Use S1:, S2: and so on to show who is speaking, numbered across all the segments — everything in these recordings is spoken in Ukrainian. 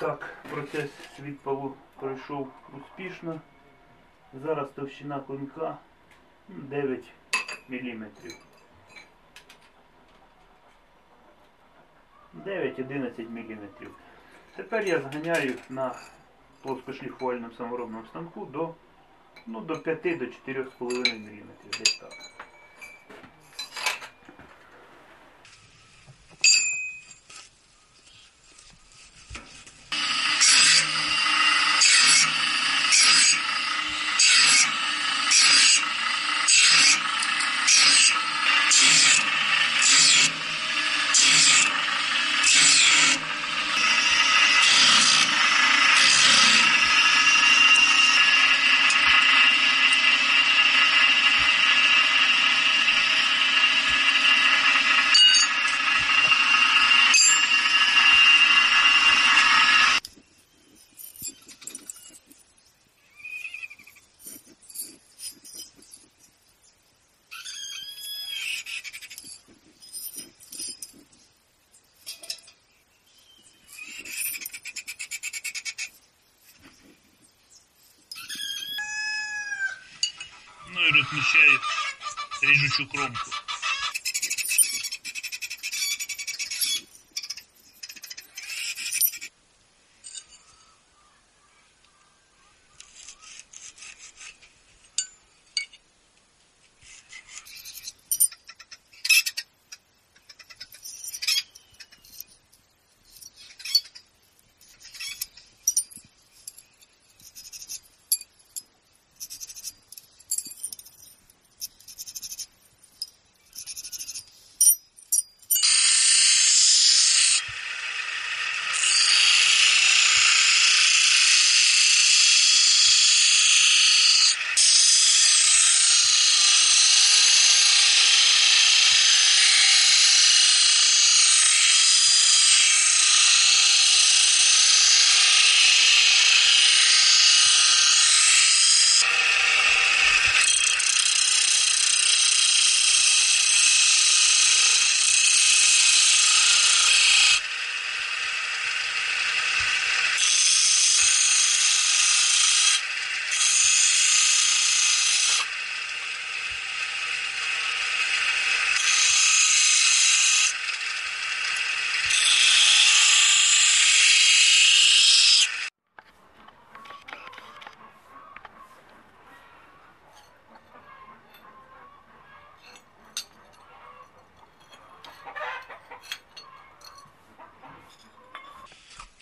S1: Так, процес відпалу пройшов успішно. Зараз товщина клинка 9 мм. 9-11 мм. Тепер я зганяю на плоскошліфувальному саморобному станку до, ну, до 5-4,5 мм. Десь так. Ну режущую кромку.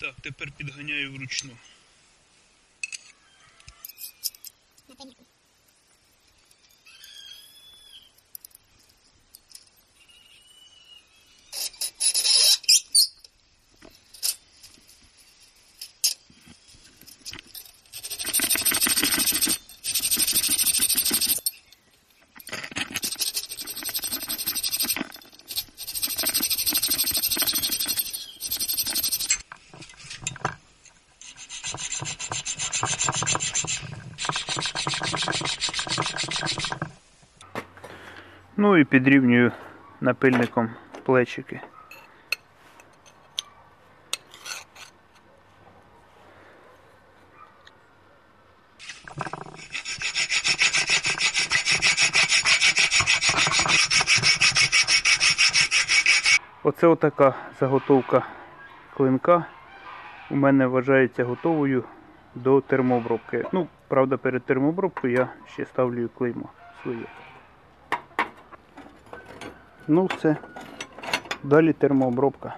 S1: Так, тепер підганяю вручну. Ну і підрівнюю напильником плечики. Оце отака заготовка клинка. У мене вважається готовою до термообробки. Ну, правда, перед термообробкою я ще ставлю клеймо своє. Ну все. Далі термообробка.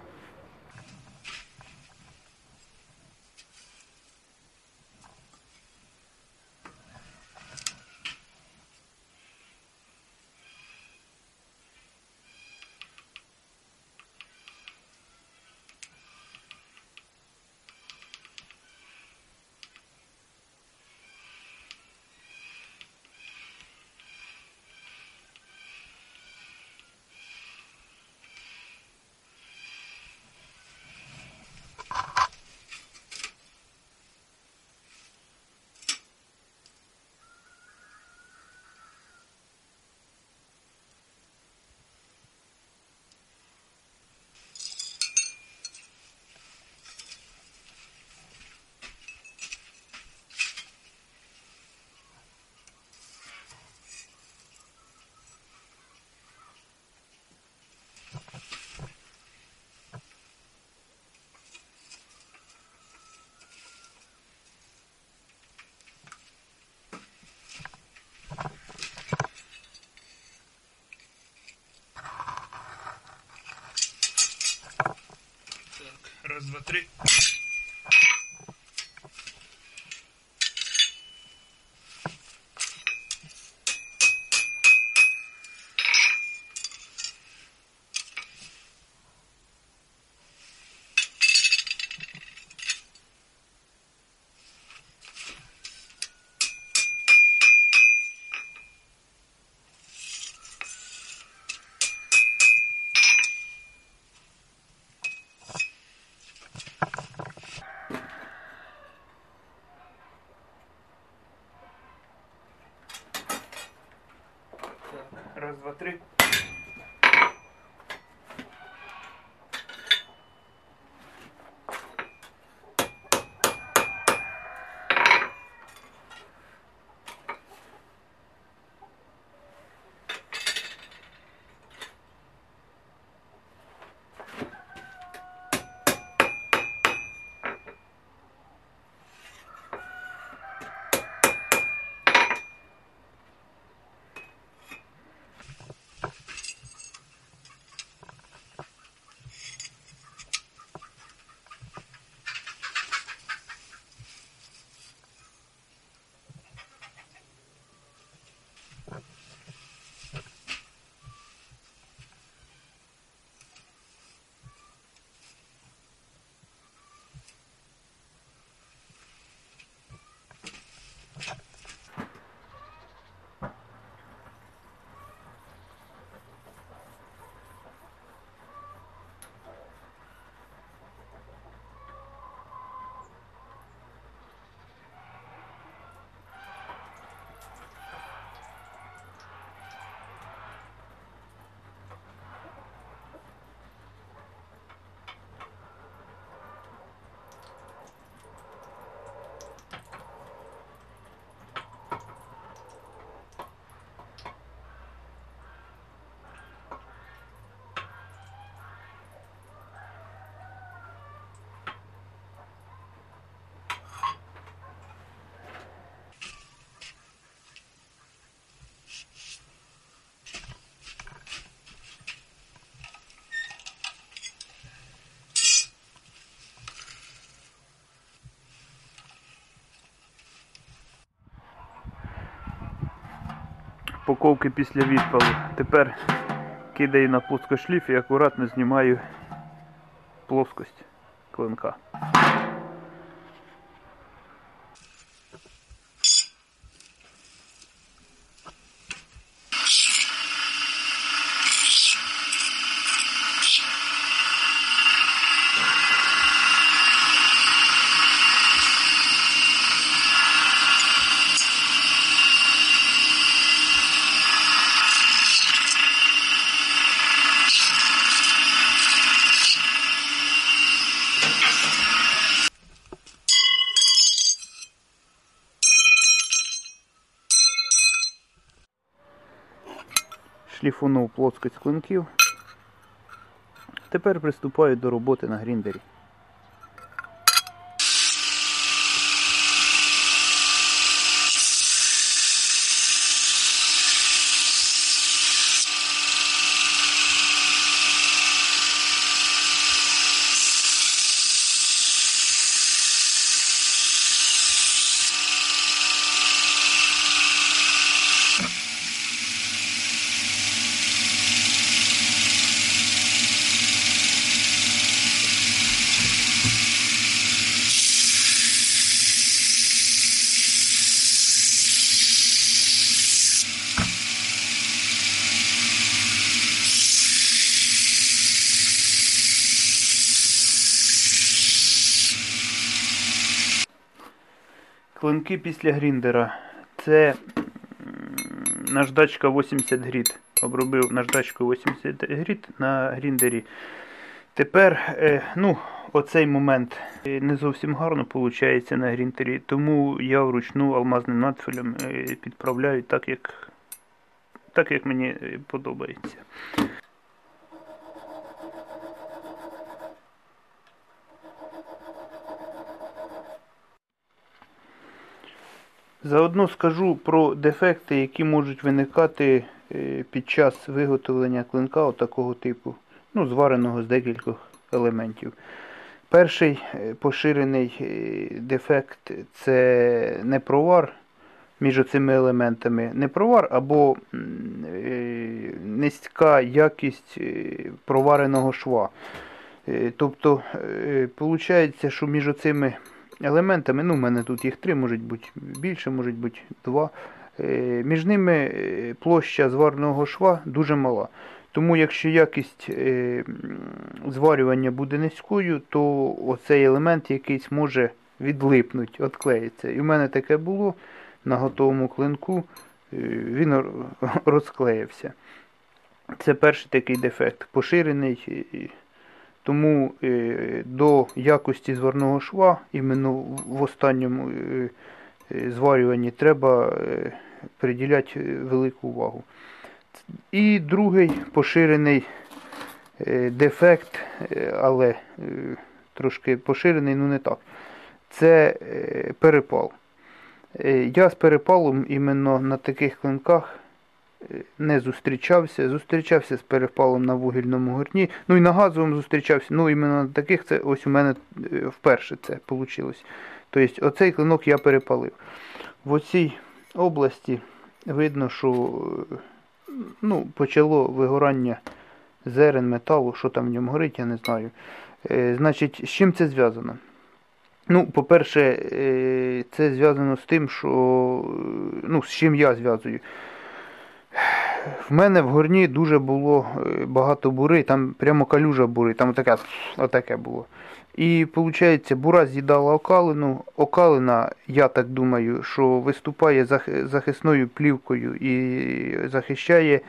S1: Раз, два, три. Упаковки після відпалу. Тепер кидаю на плоскошліф і акуратно знімаю плоскость клинка. Шліфунув плоскость клинків. Тепер приступаю до роботи на гріндері. Клинки після гріндера. Це наждачка 80 гріт. Обробив наждачкою 80 гріт на гріндері. Тепер, е, ну, оцей момент е, не зовсім гарно виходить на гріндері, тому я вручну алмазним надфілем е, підправляю так, як, так, як мені подобається. Заодно скажу про дефекти, які можуть виникати е, під час виготовлення клинка такого типу, ну, звареного з декількох елементів. Перший е, поширений е, дефект це не провар між цими елементами. Не провар або низька якість провареного шва. Тобто, виходить, що між цими елементами, ну, в мене тут їх три, можуть бути більше, можуть бути два. е, Між ними е, площа зварного шва дуже мала. Тому якщо якість е, зварювання буде низькою, то оцей елемент якийсь може відлипнути, відклеїться. І в мене таке було на готовому клинку, він розклеївся. Це перший такий дефект, поширений. Тому е, до якості зварного шва, іменно в- останньому е, е, зварюванні, треба приділяти велику увагу. І другий поширений дефект, але трошки поширений, ну не так. Це перепал. Я з перепалом іменно на таких клинках не зустрічався. Зустрічався з перепалом на вугільному горні. Ну і на газовому зустрічався. Ну, іменно на таких це ось у мене е, вперше це вийшло. Тобто, оцей клинок я перепалив. В оцій області видно, що е, ну, почало вигорання зерен металу, що там в ньому горить, я не знаю. Е, значить, з чим це зв'язано? Ну, по-перше, це зв'язано з тим, що ну, з чим я зв'язую. В мене в горні дуже було е, багато бури, там прямо калюжа бури, там отаке, отаке було. І виходить, бура з'їдала окалину. Окалина, я так думаю, що виступає захисною плівкою і захищає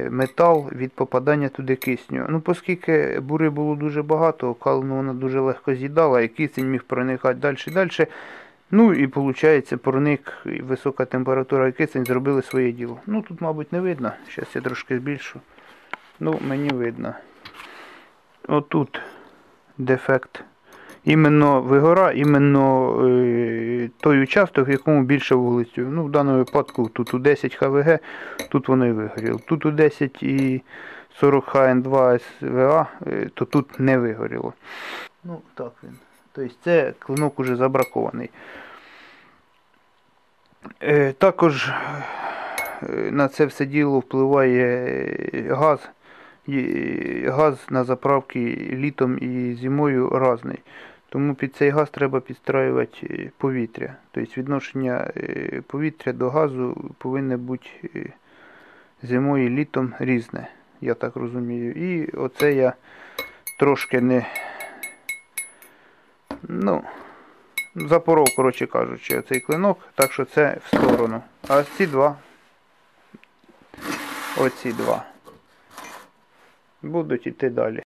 S1: е, метал від попадання туди кисню. Ну, оскільки бури було дуже багато, окалину вона дуже легко з'їдала, і кисень міг проникати далі і далі. Ну і виходить, проник і висока температура і кисень зробили своє діло. Ну тут, мабуть, не видно. Зараз я трошки збільшу. Ну, мені видно. Отут дефект. Іменно вигора, іменно е, той участок, в якому більше вуглецю. Ну, в даному випадку тут у 10 ХВГ, тут воно і вигоріло. Тут у 10 і 40 ХН2 СВА, то тут не вигоріло. Ну, так він. Тобто це клинок уже забракований. Е, також е, на це все діло впливає газ. Газ на заправки літом і зимою різний. Тому під цей газ треба підстраювати е, повітря. Тобто відношення повітря до газу повинне бути зимою і літом різне, я так розумію. І оце я трошки не. Ну, запоров, коротше кажучи, оцей клинок, так що це в сторону. А ось ці два. Оці два. Будуть іти далі.